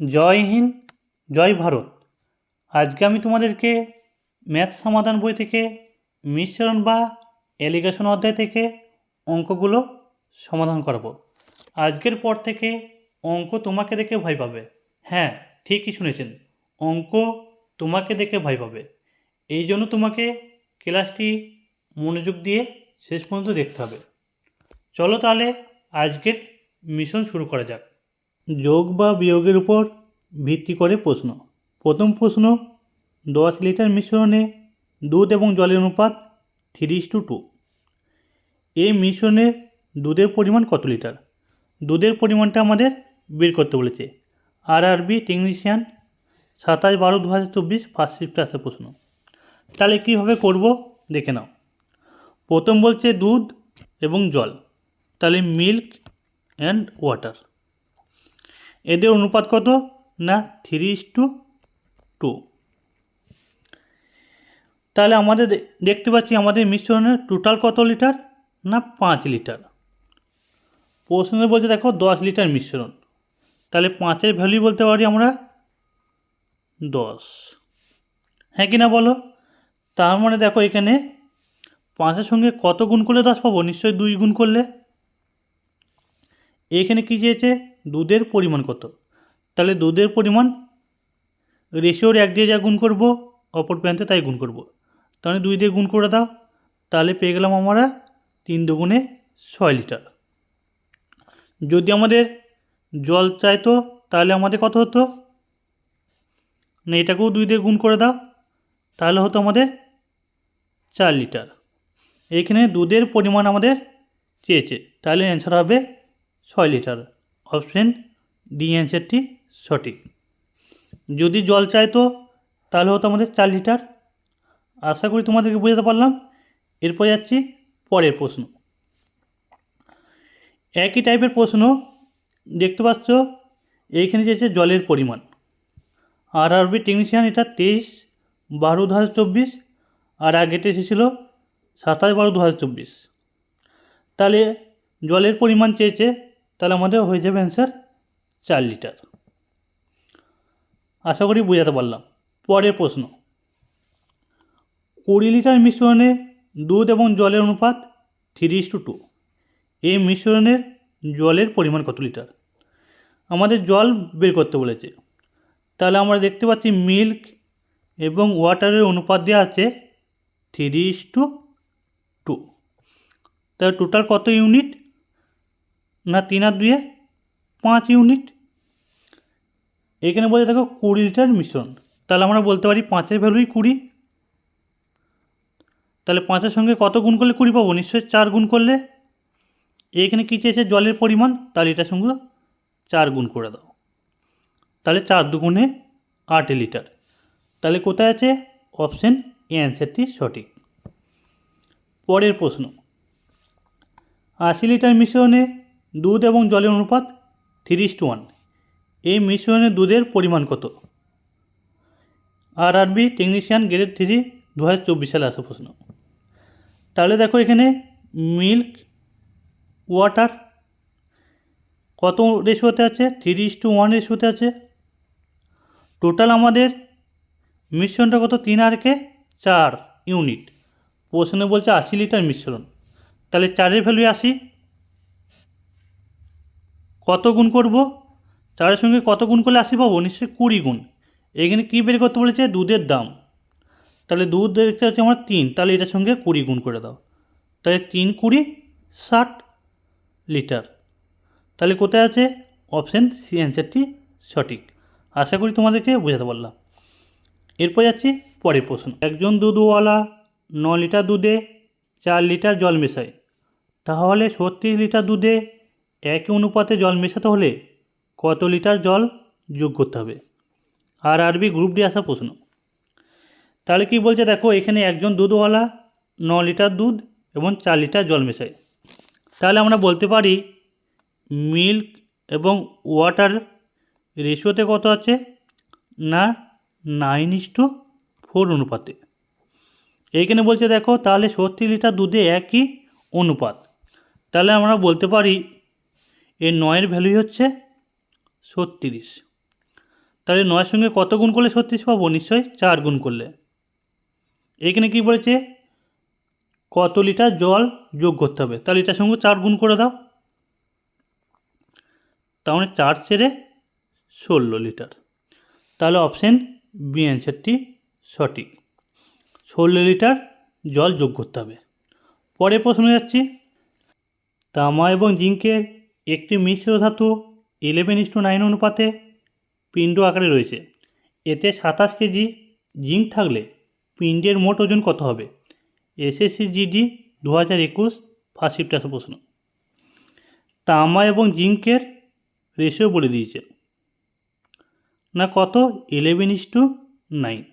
জয় হিন্দ, জয় ভারত। আজকে আমি তোমাদেরকে ম্যাথ সমাধান বই থেকে মিশ্রণ বা এলিগেশন অধ্যায় থেকে অঙ্কগুলো সমাধান করাবো। আজকের পর থেকে অঙ্ক তোমাকে দেখে ভয় পাবে। হ্যাঁ ঠিকই শুনেছেন, অঙ্ক তোমাকে দেখে ভয় পাবে। এই জন্য তোমাকে ক্লাসটি মনোযোগ দিয়ে শেষ পর্যন্ত দেখতে হবে। চলো তাহলে আজকের মিশন শুরু করা যাক। যোগ বা বিয়োগের উপর ভিত্তি করে প্রশ্ন। প্রথম প্রশ্ন, দশ লিটার মিশ্রণে দুধ এবং জলের অনুপাত থ্রি টু টু এই মিশ্রণে দুধের পরিমাণ কত লিটার? দুধের পরিমাণটা আমাদের বের করতে বলেছে। আর আরবি টেকনিশিয়ান সাতাশ বারো দু হাজার চব্বিশ ফার্স্ট শিফটে আসা প্রশ্ন। তাহলে কীভাবে করব? দেখে নাও। প্রথম বলছে দুধ এবং জল। তাহলে মিল্ক অ্যান্ড ওয়াটার এদের অনুপাত কত? না থ্রি টু টু তাহলে আমাদের দেখতে পাচ্ছি আমাদের মিশ্রণের টোটাল কত লিটার? না, পাঁচ লিটার। প্রশ্নে বলছে দেখো, দশ লিটার মিশ্রণ। তাহলে পাঁচের ভ্যালু বলতে পারি আমরা দশ। হ্যাঁ কি না বলো? তার মানে দেখো এখানে পাঁচের সঙ্গে কত গুণ করলে দশ পাবো? নিশ্চয়ই দুই গুণ করলে। এখানে কী চেয়েছে? দুধের পরিমাণ কত? তাহলে দুধের পরিমাণ রেশিওর এক দিয়ে যা গুণ করব, অপর প্রান্তে তাই গুণ করব। তাহলে দুই দিয়ে গুণ করে দাও, তাহলে পেয়ে গেলাম আমরা তিন দুগুণে ছয় লিটার। যদি আমাদের জল চাইতো, তাহলে আমাদের কত হতো? না, এটাকেও দুই দিয়ে গুণ করে দাও, তাহলে হতো আমাদের চার লিটার। এইখানে দুধের পরিমাণ আমাদের চেয়েছে, তাহলে অ্যান্সার হবে ছয় লিটার। অপশন ডি অ্যান্সারটি সঠিক। যদি জল চাইতো তাহলে হতো আমাদের চার লিটার। আশা করি তোমাদেরকে বোঝাতে পারলাম। এরপর যাচ্ছি পরের প্রশ্ন। একই টাইপের প্রশ্ন দেখতে পাচ্ছ, এইখানে চেয়েছে জলের পরিমাণ। আর আরবি টেকনিশিয়ান এটা তেইশ বারো দু হাজার চব্বিশ, আর আগেটা এসেছিল সাতাশ বারো দু হাজার চব্বিশ। তাহলে জলের পরিমাণ চেয়েছে তাহলে আমাদের হয়ে যাবে অ্যান্সার চার লিটার আশা করি বোঝাতে পারলাম। পরের প্রশ্ন। কুড়ি লিটার মিশ্রণে দুধ এবং জলের অনুপাত থ্রি ইস টু টু এই মিশ্রণের জলের পরিমাণ কত লিটার আমাদের জল বের করতে বলেছে। তাহলে আমরা দেখতে পাচ্ছি মিল্ক এবং ওয়াটারের অনুপাত দেওয়া আছে three is to two two total কত ইউনিট না তিন আর দুয়ে পাঁচ ইউনিট। এখানে বলতে দেখো কুড়ি লিটার মিশ্রণ। তাহলে আমরা বলতে পারি পাঁচের ভ্যালুই কুড়ি। তাহলে পাঁচের সঙ্গে কত গুণ করলে কুড়ি পাবো? নিশ্চয়ই চার গুণ করলে। এখানে কী চেয়েছে? জলের পরিমাণ। তাহলে এটার সঙ্গে চার গুণ করে দাও। তাহলে চার দুগুণে আট লিটার। তাহলে কোথায় আছে? অপশন এ, অ্যান্সারটি সঠিক। পরের প্রশ্ন। আশি লিটার মিশ্রণে দুধ এবং জলের অনুপাত থ্রি টু ওয়ান এই মিশ্রণে দুধের পরিমাণ কত? আর আরবি টেকনিশিয়ান গ্রেড থ্রি দু হাজার চব্বিশ সালে আসা প্রশ্ন। তাহলে দেখো এখানে মিল্ক ওয়াটার কত রেশিওতে আছে? থ্রি ইস টু ওয়ান রেশিওতে আছে। টোটাল আমাদের মিশ্রণটা কত? তিন আরকে চার ইউনিট প্রশ্নে বলছে আশি লিটার মিশ্রণ। তাহলে চারের ভ্যালু আসি কত গুণ করব? চারের সঙ্গে কত গুণ করলে আশি পাবো? নিশ্চয়ই কুড়ি গুণ। এখানে কী বের করতে বলেছে? দুধের দাম। তাহলে দুধ দেখতে হচ্ছে আমার তিন। তাহলে এটার সঙ্গে কুড়ি গুণ করে দাও। তাহলে তিন কুড়ি ষাট লিটার। তাহলে কোথায় আছে? অপশান সি, অ্যান্সারটি সঠিক। আশা করি তোমাদেরকে বোঝাতে পারলাম। এরপর যাচ্ছি পরের প্রশ্ন। একজন দুধওয়ালা ন লিটার দুধে চার লিটার জল মেশায়। তাহলে ছত্রিশ লিটার দুধে একই অনুপাতে জল মেশাতে হলে কত লিটার জল যোগ করতে হবে? আর আরবি গ্রুপ ডি আসা প্রশ্ন। তাহলে কি বলছে দেখো, এখানে একজন দুধওয়ালা ন লিটার দুধ এবং চার লিটার জল মেশায়। তাহলে আমরা বলতে পারি মিল্ক এবং ওয়াটার রেশিওতে কত আছে? না, নাইন ইস টু ফোর অনুপাতে। এইখানে বলছে দেখো, তাহলে সত্তর লিটার দুধে একই অনুপাত। তাহলে আমরা বলতে পারি এর নয়ের ভ্যালুই হচ্ছে ছত্রিশ। তাহলে নয়ের সঙ্গে কত গুণ করলে ছত্রিশ পাবো? নিশ্চয়ই চার গুণ করলে। এখানে কি বলেছে? কত লিটার জল যোগ করতে হবে? তাহলে এটার সঙ্গে চার গুণ করে দাও। তার মানে চার ছেড়ে ষোলো লিটার। তাহলে অপশান বি অ্যান্সারটি সঠিক। ষোলো লিটার জল যোগ করতে হবে। পরের প্রশ্নে যাচ্ছি। তামা এবং জিঙ্কের একটি মিশ্র ধাতু ইলেভেন ইস টু নাইন অনুপাতে পিণ্ড আকারে রয়েছে। এতে সাতাশ কেজি জিঙ্ক থাকলে পিণ্ডের মোট ওজন কত হবে? এসএসসি জিডি দু হাজার একুশ ফার্স্ট শিফট আসা প্রশ্ন। তামা এবং জিঙ্কের রেশিও বলে দিয়েছে। না কত? ইলেভেন ইস টু নাইন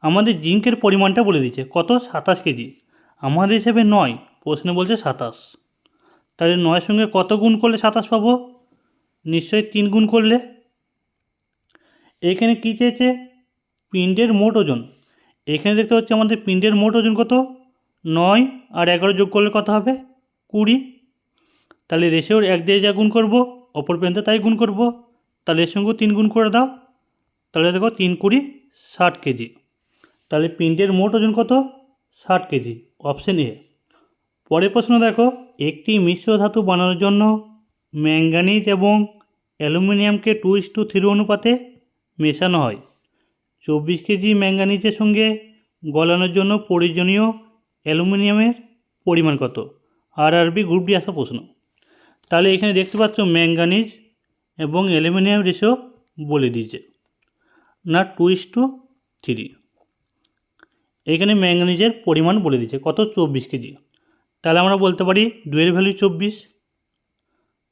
আমাদের জিঙ্কের পরিমাণটা বলে দিয়েছে। কত? সাতাশ কেজি। আমাদের হিসেবে নয়। প্রশ্নে বলছে সাতাশ। তাহলে নয়ের সঙ্গে কত গুণ করলে সাতাশ পাবো? নিশ্চয়ই তিন গুণ করলে। এখানে কী চেয়েছে? পিণ্ডের মোট ওজন। এখানে দেখতে হচ্ছে আমাদের পিণ্ডের মোট ওজন কত? নয় আর এগারো যোগ করলে কত হবে? কুড়ি। তাহলে রেশেওর এক দিয়ে যা গুণ করব, অপর প্রান্তে তাই গুণ করব। তাহলে এর সঙ্গেও তিন গুণ করে দাও। তাহলে দেখো তিন কুড়ি ষাট কেজি। তাহলে পিণ্ডের মোট ওজন কত? ষাট কেজি। Option A. পরের প্রশ্ন দেখো। একটি মিশ্র ধাতু বানানোর জন্য ম্যাঙ্গানিজ এবং অ্যালুমিনিয়ামকে টু ইস টু থ্রি অনুপাতে মেশানো হয়। চব্বিশ কেজি ম্যাঙ্গানিজের সঙ্গে গলানোর জন্য প্রয়োজনীয় অ্যালুমিনিয়ামের পরিমাণ কত? আর আরবি গ্রুপ ডি আসা প্রশ্ন। তাহলে এখানে দেখতে পাচ্ছ ম্যাঙ্গানিজ এবং অ্যালুমিনিয়াম রেশিও বলে দিয়েছে। না, টু ইস টু থ্রি। এখানে ম্যাঙ্গানিজের পরিমাণ বলে দিয়েছে। কত? চব্বিশ কেজি। তাহলে আমরা বলতে পারি দুয়ের ভ্যালু চব্বিশ।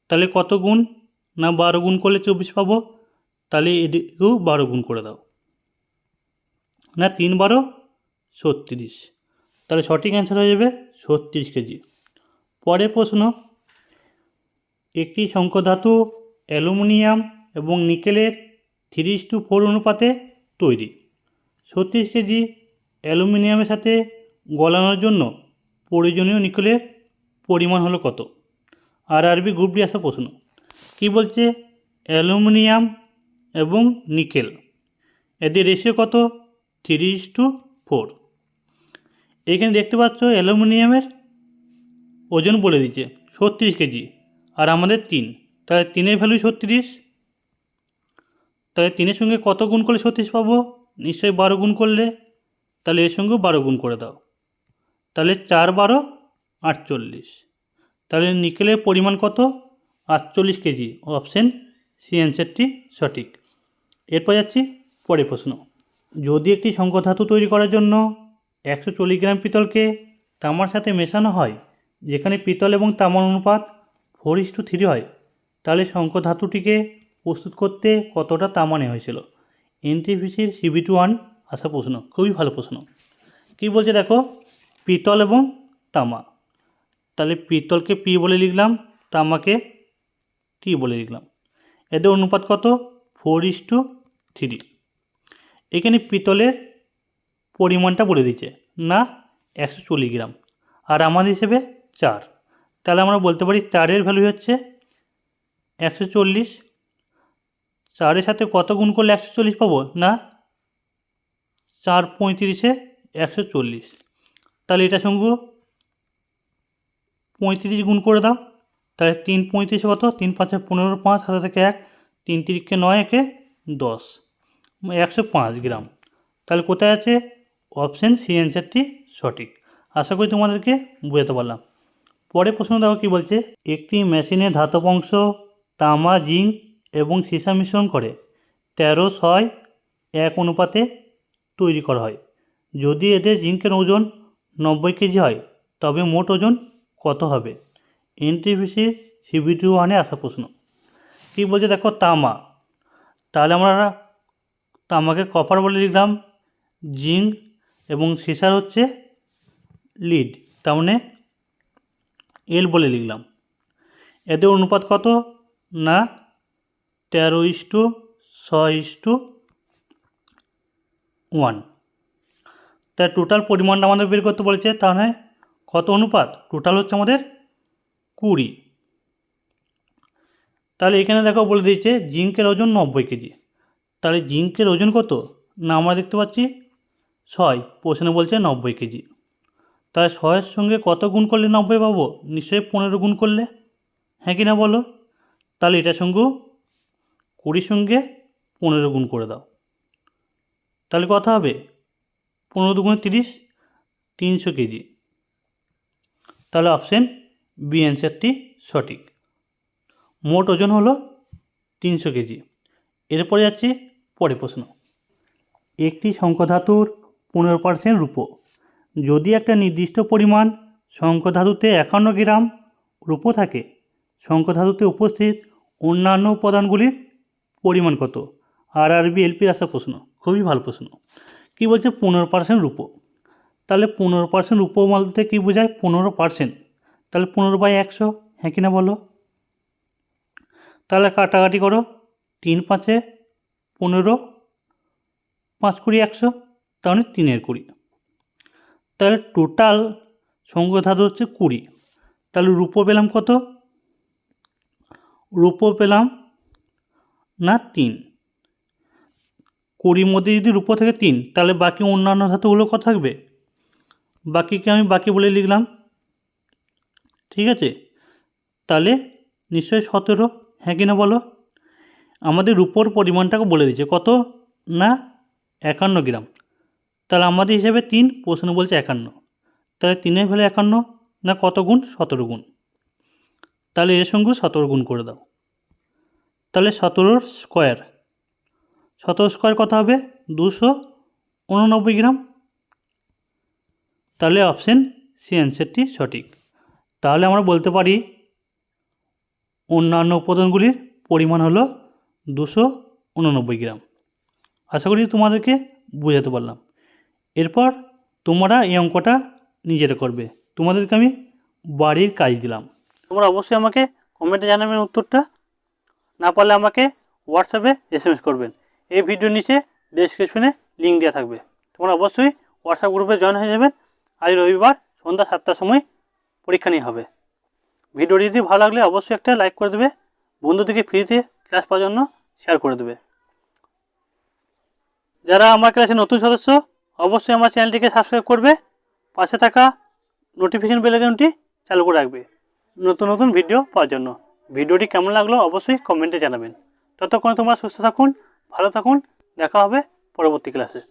তাহলে কত গুণ না বারো গুণ করলে চব্বিশ পাবো? তাহলে এদিকেও বারো গুণ করে দাও। না, তিন বারো, ছত্রিশ। তাহলে সঠিক অ্যান্সার হয়ে যাবে ছত্রিশ কেজি। পরের প্রশ্ন, একটি শঙ্কধাতু অ্যালুমিনিয়াম এবং নিকেলের থ্রি টু ফোর অনুপাতে তৈরি। ছত্রিশ কেজি অ্যালুমিনিয়ামের সাথে গলানোর জন্য প্রয়োজনীয় নিকেলের পরিমাণ হলো কত? আর আরবি গ্রুপ ডি আসা প্রশ্ন। কী বলছে? অ্যালুমিনিয়াম এবং নিকেল। এদের রেশিও কত? Three two four. এখানে দেখতে পাচ্ছ অ্যালুমিনিয়ামের ওজন বলে দিচ্ছে, ছত্রিশ কেজি, আর আমাদের তিন। তাহলে তিনের ভ্যালু ছত্রিশ। তাহলে তিনের সঙ্গে কত গুণ করলে ছত্রিশ পাবো? নিশ্চয়ই বারো গুণ করলে। তাহলে এর সঙ্গেও বারো গুণ করে দাও। তাহলে চার বারো আটচল্লিশ। তাহলে নিকেলের পরিমাণ কত? আটচল্লিশ কেজি। অপশান সি অ্যান্সারটি সঠিক। এরপর যাচ্ছি পরের প্রশ্ন। যদি একটি শঙ্কধাতু তৈরি করার জন্য একশো চল্লিশ গ্রাম পিতলকে তামার সাথে মেশানো হয়, যেখানে পিতল এবং তামার অনুপাত ফোর ইস টু থ্রি হয়, তাহলে শঙ্কধাতুটিকে প্রস্তুত করতে কতটা তামা নেওয়া হয়েছিল? এনটিপিসির সিবি টু ওয়ান আসা প্রশ্ন। খুবই ভালো প্রশ্ন। কী বলছে দেখো? পিতল এবং তামা। তাহলে পিতলকে পি বলে লিখলাম, তামাকে টি বলে লিখলাম। এদের অনুপাত কত? Four is to three. এখানে পিতলের পরিমাণটা বলে দিচ্ছে না একশো চল্লিশ গ্রাম। আর আমাদের হিসেবে চার। তাহলে আমরা বলতে পারি চারের ভ্যালু হচ্ছে একশো চল্লিশ। চারের সাথে কত গুণ করলে একশো চল্লিশ পাবো? না, চার পঁয়ত্রিশে একশো চল্লিশ। তাহলে এটা সঙ্গে পঁয়ত্রিশ গুণ করে দাও। তাহলে তিন পঁয়ত্রিশে কত? তিন পাঁচে পনেরো, পাঁচ হাতে থেকে এক, তিন তিরিখকে নয় একে দশ। একশো পাঁচ গ্রাম। তাহলে কোথায় আছে? অপশান সি অ্যান্সারটি সঠিক। আশা করি তোমাদেরকে বোঝাতে পারলাম। পরে প্রশ্ন দেখো কী বলছে? একটি মেশিনে ধাতব অংশ, তামা, জিঙ্ক এবং সীসা মিশ্রণ করে তেরো, ছয়, এক অনুপাতে তৈরি করা হয়। যদি এদের জিঙ্কের ওজন নব্বই কেজি হয়, তবে মোট ওজন কত হবে? এনটিভিসি সিবিটি ওয়ানে আসা প্রশ্ন। কী বলছে দেখো তামা? তাহলে আমরা তামাকে কপার বলে লিখলাম, জিঙ্ক এবং সিসার হচ্ছে লিড তার মানে এল বলে লিখলাম। এদের অনুপাত কত? না, তেরো ইস্টু ছয় ইস্টু ওয়ান। তার টোটাল পরিমাণটা আমাদের বের করতে বলেছে তাহলে কত অনুপাত? টোটাল হচ্ছে আমাদের কুড়ি। তাহলে এখানে দেখো বলে দিয়েছে জিঙ্কের ওজন নব্বই কেজি। তাহলে জিঙ্কের ওজন কত? না, আমরা দেখতে পাচ্ছি ছয়, প্রশ্নে বলছে নব্বই কেজি। তাহলে ছয়ের সঙ্গে কত গুণ করলে নব্বই পাবো? নিশ্চয়ই পনেরো গুণ করলে। হ্যাঁ কি না বলো? তাহলে এটার সঙ্গেও কুড়ির সঙ্গে পনেরো গুণ করে দাও। তাহলে কথা হবে পনেরো দুগুণে তিরিশ, তিনশো কেজি। তাহলে অপশান বি অ্যান্সারটি সঠিক। মোট ওজন হলো তিনশো কেজি। এরপরে যাচ্ছি পরে প্রশ্ন। একটি শঙ্কধাতুর পনেরো পার্সেন্ট রূপো। যদি একটা নির্দিষ্ট পরিমাণ শঙ্কধাতুতে একান্ন গ্রাম রূপো থাকে শঙ্কধাতুতে উপস্থিত অন্যান্য উপাদানগুলির পরিমাণ কত? আর আরবি এলপি আসা প্রশ্ন। খুবই ভালো প্রশ্ন। কী বলছে? পনেরো পার্সেন্ট রূপো। তাহলে পনেরো পার্সেন্ট রূপো বলতে কী বোঝায়? পনেরো পার্সেন্ট তাহলে পনেরো বাই একশো হ্যাঁ কি না বলো? তাহলে কাটাকাটি করো। তিন পাঁচে পনেরো, পাঁচ কুড়ি একশো, তাহলে তিনের কুড়ি। তাহলে টোটাল সংঘধাতু হচ্ছে কুড়ি। তাহলে রূপো পেলাম কত? রূপো পেলাম না তিন। কুড়ির মধ্যে যদি রূপো থেকে তিন, তাহলে বাকি অন্যান্য ধাতুগুলো কত থাকবে। বাকিকে আমি বাকি বলে লিখলাম। ঠিক আছে? তাহলে নিশ্চয়ই সতেরো। হ্যাঁ কিনা বলো? আমাদের রূপোর পরিমাণটাকে বলে দিচ্ছে। কত? না, একান্ন গ্রাম। তাহলে আমাদের হিসাবে তিন, প্রশ্ন বলছে একান্ন। তাহলে তিনের ভ্যালু একান্ন, না কত গুণ? সতেরো গুণ। তাহলে এর সঙ্গে সতেরো গুণ করে দাও। তাহলে সতেরোর স্কোয়ার সতেরো স্কোয়ার কত হবে? দুশো উননব্বই গ্রাম তাহলে অপশান সি অ্যান্সারটি সঠিক। তাহলে আমরা বলতে পারি, অন্যান্য উপাদানগুলির পরিমাণ হলো দুশো উননব্বই গ্রাম আশা করি তোমাদেরকে বোঝাতে পারলাম। এরপর তোমরা এই অঙ্কটা নিজেরা করবে। তোমাদেরকে আমি বাড়ির কাজ দিলাম। তোমরা অবশ্যই আমাকে কমেন্টে জানাবেন উত্তরটা। না পারলে আমাকে হোয়াটসঅ্যাপে এস করবেন। এই ভিডিওর নিচে ডেসক্রিপশনে লিঙ্ক দেওয়া থাকবে। তোমরা অবশ্যই হোয়াটসঅ্যাপ গ্রুপে জয়েন হয়ে যাবেন আজ রবিবার সন্ধ্যা সাতটার সময় পরীক্ষা নিয়ে হবে। ভিডিওটি যদি ভালো লাগলে অবশ্যই একটা লাইক করে দেবে। বন্ধুদেরকে ফ্রিতে ক্লাস পাওয়ার জন্য শেয়ার করে দেবে। যারা আমার ক্লাসে নতুন সদস্য, অবশ্যই আমার চ্যানেলটিকে সাবস্ক্রাইব করবে। পাশে থাকা নোটিফিকেশন বেলাইকনটি চালু করে রাখবে। নতুন নতুন ভিডিও পাওয়ার জন্য। ভিডিওটি কেমন লাগল অবশ্যই কমেন্টে জানাবেন। ততক্ষণে তোমরা সুস্থ থাকুন। ভালো থাকুন দেখা হবে পরবর্তী ক্লাসে।